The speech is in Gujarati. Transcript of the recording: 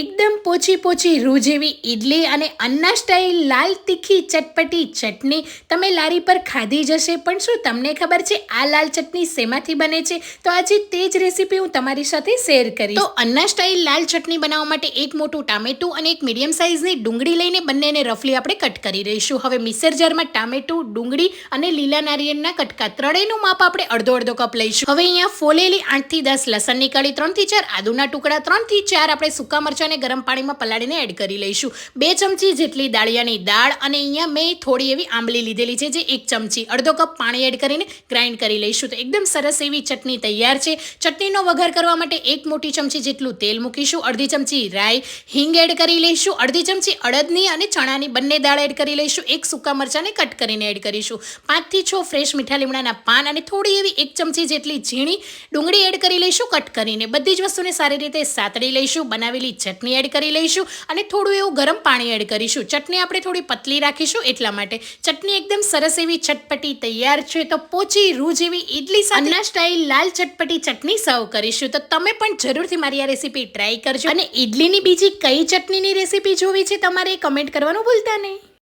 એકદમ પોચી પોચી રૂ જેવી ઈડલી અને અન્ના સ્ટાઇલ લાલ તીખી ચટપટી ચટણી તમે લારી પર ખાધી જશે પણ શું તમને ખબર છે આ લાલ ચટણી શેમાંથી બને છે? તો આજે તે જ રેસીપી હું તમારી સાથે શેર કરીશ. તો અન્ના સ્ટાઇલ લાલ ચટણી બનાવવા માટે એક મોટું ટામેટું અને એક મીડિયમ સાઇઝની ડુંગળી લઈને બંનેને રફલી આપણે કટ કરી રહીશું હવે મિક્સર જારમાં ટામેટું, ડુંગળી અને લીલા નારિયેળના કટકા ત્રણેયનું માપ આપણે અડધો અડધો કપ લઈશું. હવે અહીંયા ફોલેલી આઠથી દસ, લસણની કળી ત્રણથી ચાર, આદુના ટુકડા ત્રણથી ચાર આપણે સૂકા મરચાંને ગરમ પાણીમાં પલાળીને એડ કરી લઈશું. બે ચમચી જેટલી દાળિયાની દાળ અને અહીંયા મેં થોડી એવી આંબલી લીધેલી છે, જે એક ચમચી અડધો કપ પાણી એડ કરીને ગ્રાઇન્ડ કરી લઈશું. તો એકદમ સરસ એવી ચટણી તૈયાર છે. ચટણીનો વઘાર કરવા માટે એક મોટી ચમચી જેટલું તેલ મૂકીશું. અડધી ચમચી રાઈ હિંગ એડ કરી લઈશું. અડધી ચમચી અડદની અને ચણાની બંને દાળ એડ કરી લઈશું. એક સૂકા મરચાંને કટ કરીને એડ કરીશું. પાંચથી છ ફ્રેશ મીઠા લીમડાના પાન અને થોડી એવી એક ચમચી જેટલી ઝીણી ડુંગળી એડ કરી લઈશું. કટ કરીને બધી જ વસ્તુને સારી રીતે સાતળી લઈશું. બનાવેલી ચટણી એડ કરી લઈશું અને થોડું એવું ગરમ પાણી એડ કરીશું. ચટણી આપણે થોડી પતલી રાખીશું એટલા માટે. ચટણી એકદમ સરસ એવી ચટપટી તૈયાર છે તો પોચી રૂ જેવી ઇડલી સાથે સ્ટાઇલ લાલ ચટપટી ચટણી સર્વ કરીશું. તો તમે પણ જરૂરથી મારી આ રેસીપી ટ્રાય કરજો. અને ઇડલીની બીજી કઈ ચટણીની રેસીપી જોવી છે તમારે કમેન્ટ કરવાનું ભૂલતા નહીં.